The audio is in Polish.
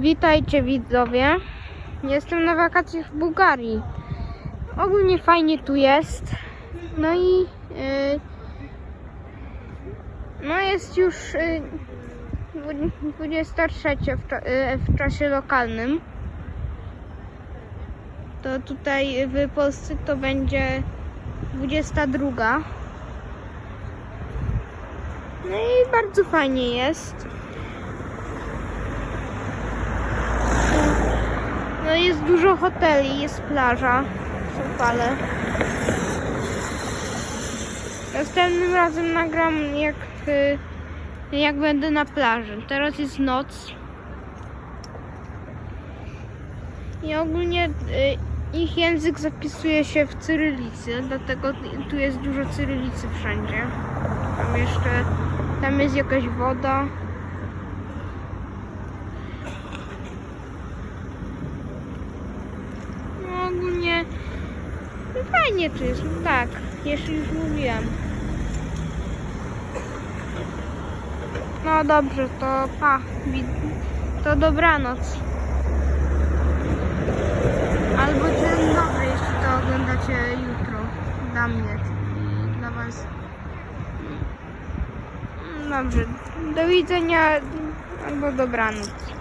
Witajcie widzowie. Jestem na wakacjach w Bułgarii. Ogólnie fajnie tu jest. No i yy, no jest już yy, dwu- 23 w, yy, w czasie lokalnym. To tutaj w Polsce to będzie 22. No i bardzo fajnie jest. Jest dużo hoteli, jest plaża w fale. Następnym razem nagram jak, y, jak będę na plaży. Teraz jest noc. I ogólnie y, ich język zapisuje się w cyrylicy, dlatego tu jest dużo cyrylicy wszędzie. Tam jeszcze, tam jest jakaś woda. No ogólnie no fajnie no tak, jeszcze już mówiłem. No dobrze, to pa, to dobranoc. Albo dzień dobry, jeśli to oglądacie jutro dla mnie i dla was. Dobrze, do widzenia albo dobranoc.